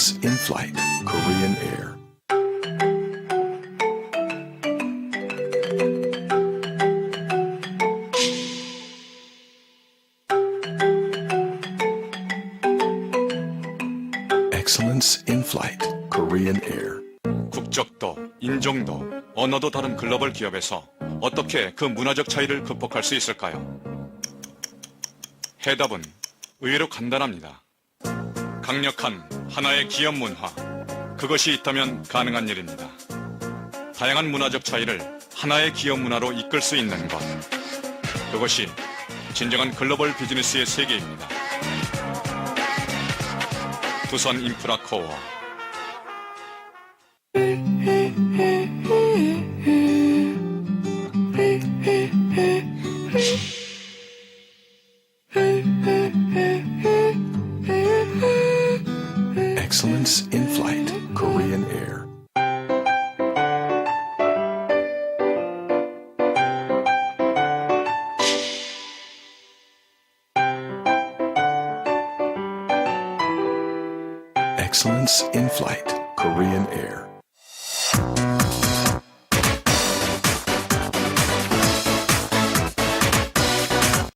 peace in flight. Korean Air. Excellence in flight. Korean Air. 국적도, 인종도, 언어도 다른 글로벌 기업에서 어떻게 그 문화적 차이를 극복할 수 있을까요? 해답은 의외로 간단합니다. 강력한 하나의 기업 문화, 그것이 있다면 가능한 일입니다. 다양한 문화적 차이를 하나의 기업 문화로 이끌 수 있는 것, 그것이 진정한 글로벌 비즈니스의 세계입니다. 두선 인프라 코어 Excellence in Flight, Korean Air. Excellence in Flight, Korean Air.